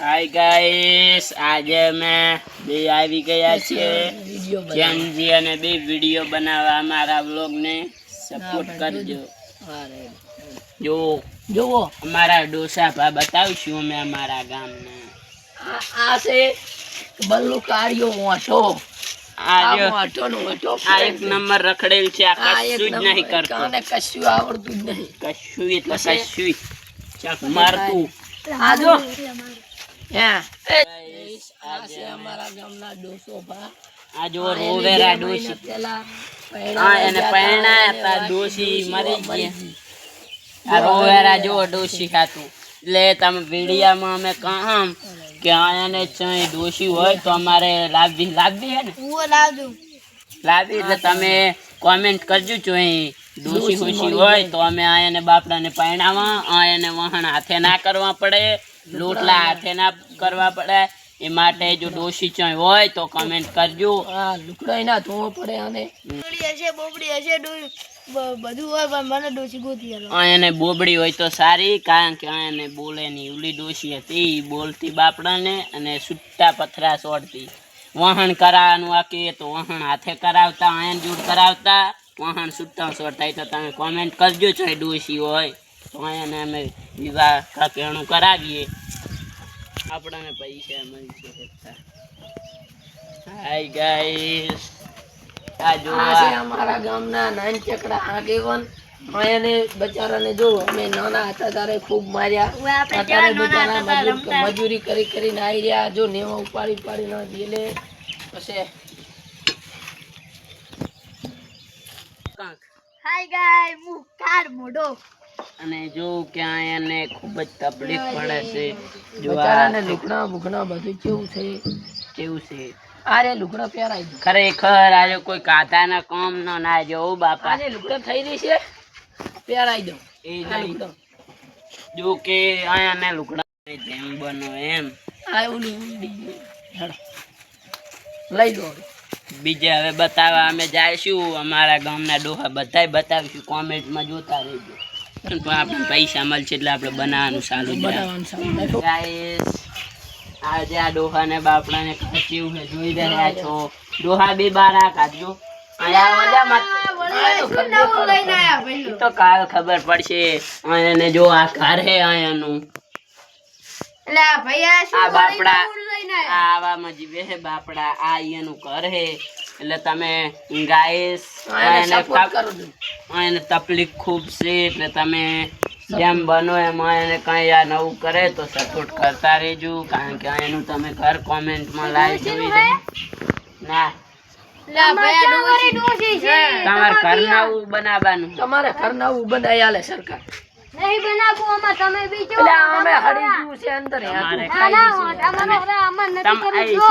Hi guys આજે અમે બે આવી ગયા છીએ. જેનજી અને બે વીડિયો બનાવવા મારા વ્લોગ ને સપોર્ટ કરજો. જો. જુઓ અમારા ડોસા ભા બતાવશું અમે અમારા ગામને. આ આ છે બલ્લુ કાળિયો મોટો નંબર રખડેલ છે. આ કશું જ નહીં કરતો. કશું આવડતું જ નહીં. કશું એટલે કશું મારતું આ જો હે આ છે અમારા ગામના ડોસો ભા. આ જો રોવેરા ડોસી હા એને પરણાયા ગયા ડોસી મરી મરી ગયા આ રોવેરા જો ડોસી ખાતું. એટલે તમે વિડીયામાં અમે કહમ કે આને ચાઈ ડોસી હોય તો અમારે લાવવી લાવવી હે ને? એટલે તમે કોમેન્ટ કરજો જો ડોસી ખુશી હોય. તો અમે આ બાપડાને પરણાવવા આ એને વહાણ હાથે ના કરવા પડે લોટલા હાથે ના કરવા પડે. એ માટે જો દોષી ચોય હોય તો કમેન્ટ કરજો. હા લુકડાઈ ના ધોવો પડે અને આ એને બોબડી હોય તો સારી કારણ કે આ એને બોલે નહીં ઉલી ડોશી હતી. એ બોલતી બાપડાને અને સુટ્ટા પથરા સોડતી. વહણ કરાવવાનું આ કે તો વહણ હાથે કરાવતા આયન જોડ કરાવતા. વહાણ સુટ્ટા એ તો તમે કોમેન્ટ કરજો છો એ ડોશી હોય. તો એને અમે વિવાહ કાકેણું કરાવીએ. આપણાને પૈસા મળશે હાય ગાઈસ આ જો અમારા ગામના નાન ચકડા આગેવાન માયાને બચારાને જો અમે નાના હતા ત્યારે ખૂબ માર્યા. અત્યારે બચારા મજૂર મજૂરી કરી કરીને આવી રહ્યા. જો નેવા ઉપાડી ઉપાડી ના જેલે પછી કાંક. હાય ગાય હું કાર મોઢો. અને જો ક્યાં એને ખૂબ જ તકલીફ પડે છે જો આને લુકણા લુગડા બધું કેવું છે? કેવું છે? અરે લુગડા પહેરાઈ દો ખરેખર આજે કોઈ કાંતાના કામ નો ના જવું બાપા. આરે લુકડો થઈ રહી છે? પહેરાઈ દો એ જો કે અહીંયા ને લુકડા જેમ બનો એમ. આ બીજું. લઈ દો. બીજે હવે બતાવવા અમે જઈશું. અમારા ગામના ડોહા બધાય બતાવીશું. કોમેન્ટમાં જોતા રહેજો. પણ આપણે પૈસા મળશે એટલે આપણે બનાવવાનું સારું આજે આ ડોહા ને બાપડા ને કેવું છે જોઈ રહ્યા છો. ડોહા બે બારા કાઢજો. તો કાલ ખબર પડશે. અને જો આ ઘર હે અહીંયાનું. આ બાપડા આ આવામાં જીવે હે બાપડા આ એનું ઘર હે. એટલે તમે ગાઈસ એને તકલીફ ખૂબ છે એટલે તમે જેમ બનો એમાં એને કઈ આ નવું કરે તો સપોર્ટ કરતા રહેજો કારણ કે એનું તમે ઘર કોમેન્ટમાં લાઈવ જોઈ ના. તમારે ઘર નવું બનાવવાનું. તમારે ઘર નવું બનાવી આલે સરકાર. નહીં બનાવવું આમાં તમે બી એટલે અમે હળી ગયું છે અંદર તમારે ના ના નથી જો.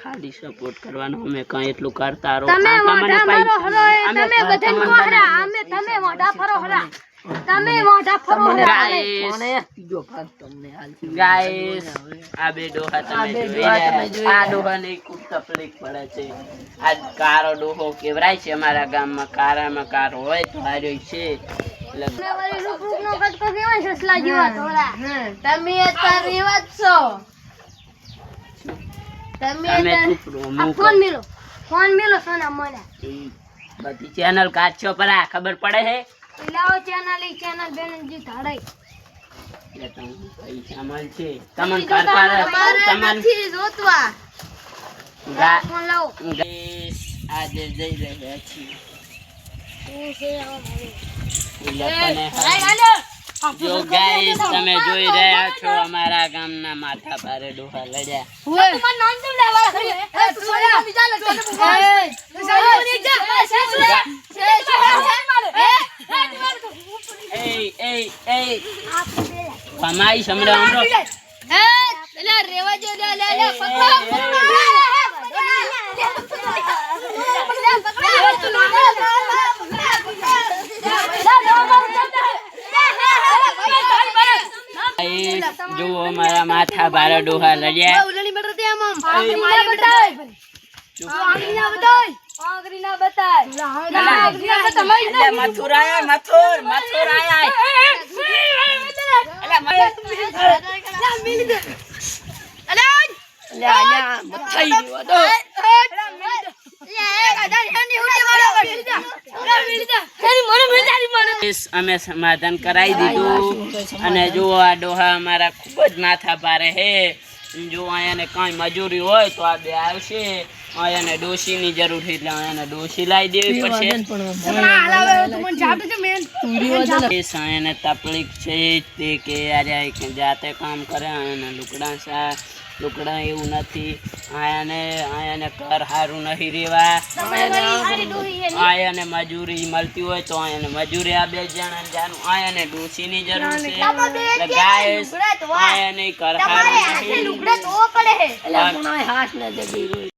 ખાલી સપોર્ટ કરવાનો અમે કઈ એટલું કરતા રહો. તમે કે મોઢા મારો હરો અમે તમે બધાને તમને હરા અમે તમે મોઢા ફરો હરા તમે મોઢા ફરો હરા. કોણે બીજો ભાગ તમને હાલ છે. ગાઈસ આ બે ડોહા તમે જોઈ આ ડોહા ને ખૂબ તકલીફ પડે છે. આ કારો ડોહો કેવરાય છે અમારા ગામમાં. કારામાં કાર હોય તો હાર્યો છે. તમે છો. ફોન મેલો. ફોન મેલો સોના મોના. બધી ચેનલ કાચો પર આ ખબર પડે છે? લાવો ચેનલ ઈ ચેનલ બેન જી ધાડાઈ આજે જઈ રહ્યા છીએ. જો ગાઈસ તમે જોઈ રહ્યા છો અમારા ગામના માથા ડોહા લડ્યા. એ તું જુઓ મારા માથા ભારે ડોહા લડ્યા ઉલણી બટર તે આમ ભાગરી ના બતાય. ભાગરી ના બતાય. ભાગરી ના બતાય. ના ભાગરી ના તમારી ના મથુર આયા મથુર મથુર આયા. અલા મને લા મિલી દે અલા અલા મથાઈ દો અલા મિલી અમે સમાધાન કરાવી દીધું. અને જો આ ડોહા અમારા ખૂબ જ માથા ભારે હે. જો અહીંયાને કાંઈ મજૂરી હોય તો આ બે આવશે. અહીંયાને ડોશીની જરૂર છે એટલે અહીંયાને ડોશી લાવી દેવી પડશે. અહીંયાને તકલીફ છે તે કે યારે જાતે કામ કરે અહીંયાના લુકડા સા લુકડા એવું નથી. આયાને અહીંયાને કર સારું નહીં રેવા આયાને મજૂરી મળતી હોય તો આયાને મજૂરી આ બે જણા જાનું. આયાને ડોશીની જરૂર છે. એટલે ગાય આયાને કરહારું નથી એટલે